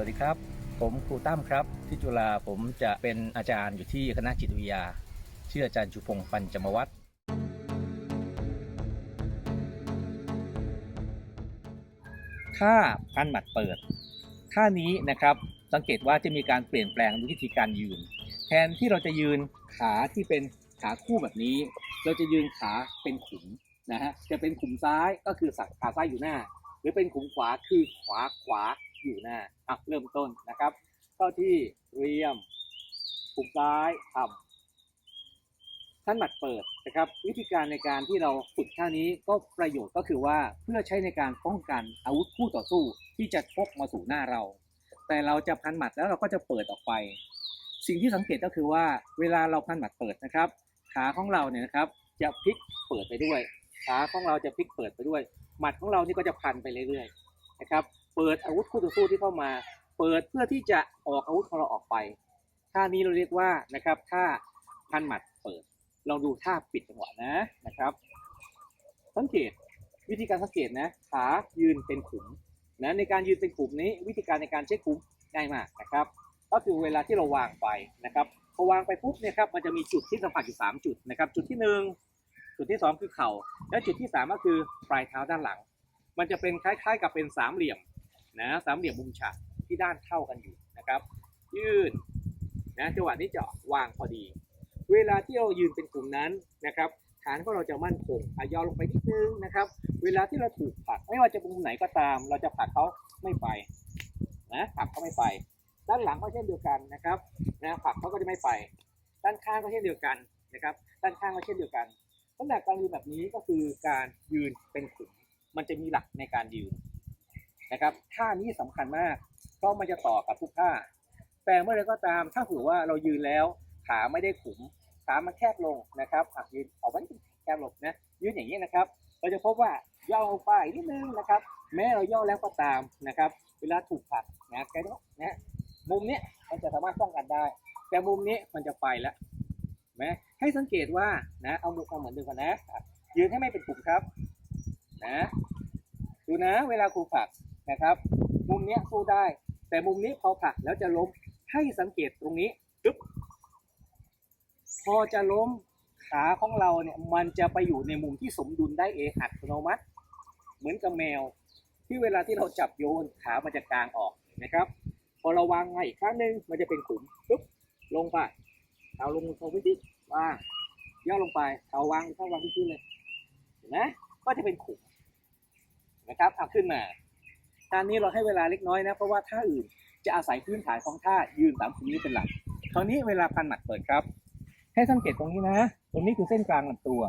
วัสดีครับ ผมครูตั้มครับ ที่จุฬาผมจะเป็นอาจารย์อยู่ที่คณะจิตวิทยา ชื่ออาจารย์ชูพงศ์ปัญจมวัฒน์ถ้าพันหมัดเปิดท่านี้นะครับสังเกตว่าจะมีการเปลี่ยนแปลงวิธีการยืน แทนที่เราจะยืนขาที่เป็นขาคู่แบบนี้ เราจะยืนขาเป็นขุมนะฮะจะเป็นขุมซ้ายก็คือสักขาซ้ายอยู่หน้า หรือเป็นขุมขวาคือขวาขวา อยู่หน้าอะเริ่มต้นนะครับ เข้าที่เรียมขุมซ้ายทำท่านหมัดเปิดนะครับ วิธีการในการที่เราฝึกท่านี้ก็ประโยชน์ก็คือว่าเพื่อใช้ในการป้องกันอาวุธคู่ต่อสู้ที่จะชกมาสู่หน้าเรา แต่เราจะพันหมัดแล้วเราก็จะเปิดออกไป สิ่งที่สังเกตก็คือว่าเวลาเราพันหมัดเปิดนะครับ ขาของเราเนี่ยนะครับจะพลิกเปิดไปด้วยขาของเราจะพลิกเปิดไปด้วย หมัดของเรานี่ก็จะพันไปเรื่อยๆนะครับ เปิดอาวุธคู่ต่อสู้ที่เข้ามา เปิดเพื่อที่จะออกอาวุธของเราออกไป ท่านี้เราเรียกว่านะครับท่าพันหมัดเปิด ลองดูท่าปิดจังหวะนะนะครับ สังเกตวิธีการสังเกตนะขายืนเป็นขุมนะในการยืนเป็นขุมนี้ วิธีการในการเช็คขุมง่ายมากนะครับ ก็คือเวลาที่เราวางไปนะครับพอวางไปปุ๊บเนี่ยครับมันจะมีจุดที่สัมผัสอยู่3จุดนะครับจุดที่ 1 จุดที่ 2 คือเข่า และจุดที่ 3 ก็คือปลายเท้าด้านหลัง มันจะเป็นคล้ายๆ กับเป็นสามเหลี่ยม นะสามเหลี่ยมมุมฉากที่ด้านเท่ากันอยู่นะครับ ยืนนะจังหวะนี้จะวางพอดี เวลาที่เรายืนเป็นกลุ่มนั้นนะครับฐานของเราจะมั่นคงอะย่อลงไปนิดนึงนะครับ เวลาที่เราถูกผลักไม่ว่าจะมุมไหนก็ตาม เราจะผลักเขาไม่ไปนะผลักเขาไม่ไป ด้านหลังก็เช่นเดียวกันนะครับนะผลักเขาก็จะไม่ไป ด้านข้างก็เช่นเดียวกันนะครับ ด้านข้างก็เช่นเดียวกันลักษณะการยืนแบบนี้ก็คือการยืนเป็นกลุ่มมันจะมีหลักในการยืน นะครับท่านี้สำคัญมาก เพราะมันจะต่อกับทุกท่า แต่เมื่อไรก็ตามถ้าถือว่าเรายืนแล้ว ขาไม่ได้ขุมขามันแคบลงนะครับอะยืนออกมานิดนึงแคบลงนะยืนอย่างนี้นะครับ เราจะพบว่าย่อลงไปนิดนึงนะครับ แม้เราย่อแล้วก็ตามนะครับ เวลาถูกผลักนะแกต้องนะมุมนี้มันจะสามารถป้องกันได้ แต่มุมนี้มันจะไปแล้วนไหมให้สังเกตว่านะเอามือเอาเหมือนเดิมกันนะอะยืนให้ไม่เป็นกลุ่มครับนะดูนะเวลาครูผลัก นะครับ มุมเนี้ยสู้ได้ แต่มุมนี้พอผลักแล้วจะล้มให้สังเกตตรงนี้ปึ๊บพอจะล้มขาของเราเนี่ยมันจะไปอยู่ในมุมที่สมดุลได้เองอัตโนมัติ เหมือนกับแมว ที่เวลาที่เราจับโยนขามันจะกลางออกนะครับ พอเราวางไงอีกครั้งหนึ่งมันจะเป็นขุมปึ๊บลงไปเอาลงตรงพื้นที่วางย่อลงไปเอาวางเข้าวางที่พื้นเลยเห็นไหมก็จะเป็นขุมนะครับเอาขึ้นมา ท่านี้เราให้เวลาเล็กน้อยนะ เพราะว่าท่าอื่นจะอาศัยพื้นฐานของท่ายืนตามขุมนี้เป็นหลัก คราวนี้เวลาพันหมัดเปิดครับ ให้สังเกตตรงนี้นะ ตรงนี้คือเส้นกลางลำตัว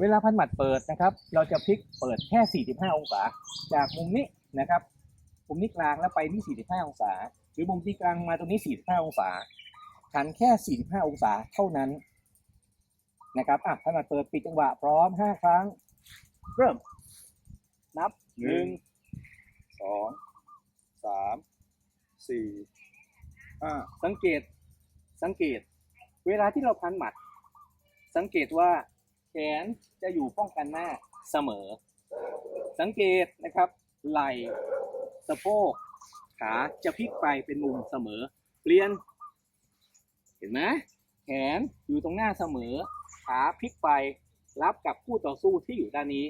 เวลาพันหมัดเปิดนะครับ เราจะพลิกเปิดแค่ 45 องศา จากมุมนี้นะครับ มุมนี้กลางแล้วไปที่ 45 องศา หรือมุมที่กลางมาตรงนี้ 45 องศาหันแค่ 45 องศาเท่านั้นนะครับ อะพันหมัดเปิดปิดจังหวะพร้อม 5 ครั้ง เริ่ม นับหนึ่ง องสามสี่ห้าสังเกตสังเกต เวลาที่เราพันหมัด สังเกตว่าแขนจะอยู่ป้องกันหน้าเสมอ สังเกตนะครับ ไหล่สะโพกขาจะพลิกไปเป็นมุมเสมอ เปลี่ยน เห็นไหมแขนอยู่ตรงหน้าเสมอ ขาพลิกไปรับกับคู่ต่อสู้ที่อยู่ด้านนี้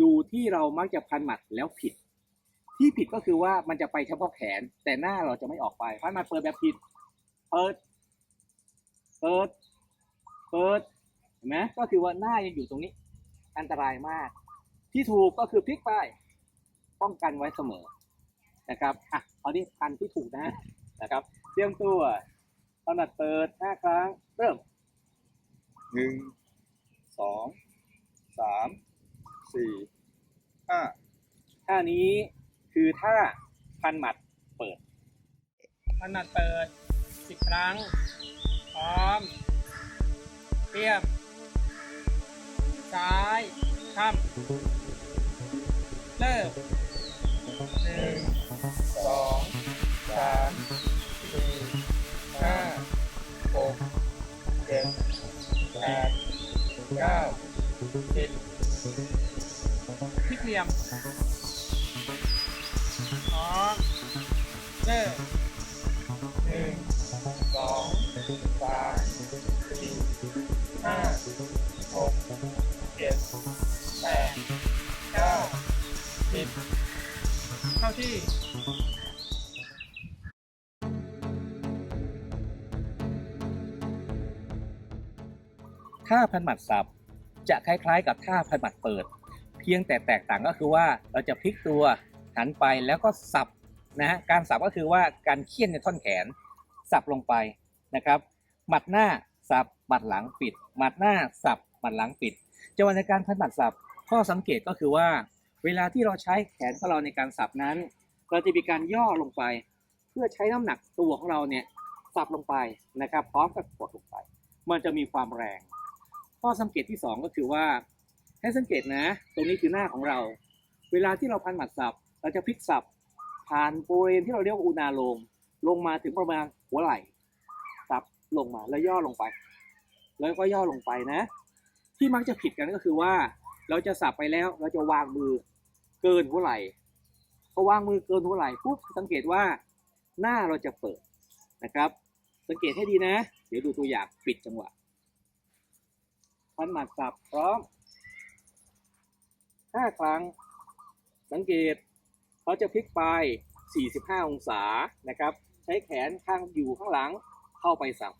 ดูที่เรามักจะพันหมัดแล้วผิด ที่ผิดก็คือว่ามันจะไปเฉพาะแขน แต่หน้าเราจะไม่ออกไปพันหมัดเปิดแบบผิดเปิดเปิดเปิดเห็นไหมก็คือว่าหน้ายังอยู่ตรงนี้ อันตรายมาก ที่ถูกก็คือพลิกไปป้องกันไว้เสมอนะครับอะเอาดิพันที่ถูกนะนะครับเตรียมตัวถนัดเปิดห้าครั้ง เริ่มหนึ่งสองสามสี่ห้าท่านี้ คือท่าพันหมัดเปิด พันหมัดเปิดสิบครั้ง พร้อมเตรียม ซ้ายข้ามเริ่มหนึ่งสองสามสี่ห้าหกเจ็ดแปดเก้าสิบพลิกเหลี่ยมพร้ อมเตอร์หนึ่งสองสามสี่ห้าหกเจ็ดแปดเก้าสิบเข้าที่ท่าพันหมัดสับจะคล้ายๆ กับท่าพันหมัดเปิด เพียงแต่แตกต่างก็คือว่าเราจะพลิกตัว หันไปแล้วก็สับนะฮะการสับก็คือว่าการเคี่ยนในท่อนแขน สับลงไปนะครับ หมัดหน้าสับหมัดหลังปิด หมัดหน้าสับหมัดหลังปิดจังหวะในการพันหมัดสับข้อสังเกตก็คือว่า เวลาที่เราใช้แขนของเราในการสับนั้น เราจะมีการย่อลงไป เพื่อใช้น้ำหนักตัวของเราเนี่ยสับลงไปนะครับ พร้อมกับกดลงไป มันจะมีความแรง ข้อสังเกตที่ 2 ก็คือว่า ให้สังเกตนะ ตรงนี้คือหน้าของเรา เวลาที่เราพันหมัดสับ เราจะพลิกสับผ่านบริเวณที่เราเรียกว่าอุณาโลมลงมาถึงประมาณหัวไหล่สับลงมาแล้วย่อลงไป แล้วก็ย่อลงไปนะ ที่มักจะผิดกันก็คือว่า เราจะสับไปแล้วเราจะวางมือเกินหัวไหล่พอวางมือเกินหัวไหล่ปุ๊บสังเกตว่าหน้าเราจะเปิดนะครับ สังเกตให้ดีนะ เดี๋ยวดูตัวอย่างปิดจังหวะพันหมัดสับพร้อมห้าครั้ง สังเกต เขาจะพลิกไป 45 องศานะครับ ใช้แขนข้างอยู่ข้างหลังเข้าไปสับ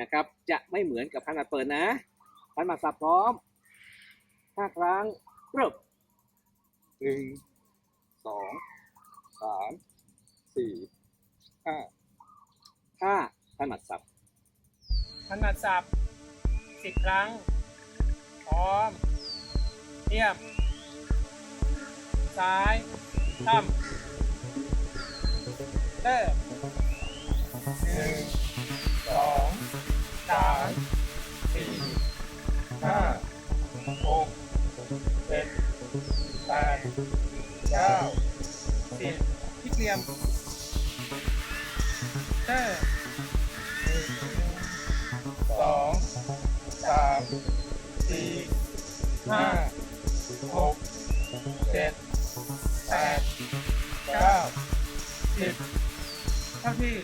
นะครับ จะไม่เหมือนกับพันหมัดเปิดนะ พันหมัดสับพร้อมห้าครั้งเริ่มหนึ่งสองสามสี่ห้าห้าพันหมัดสับถนัดสับสิบครั้ง พร้อมเทียบ ซ้ายข้ามเตอร์หนึ่งสองสามสี่ห้าหกเจ็ดแปดเก้าสิบที่เตรียมเตอร์สองสามสี่ห้า แปดเก้าสิบเข้าที่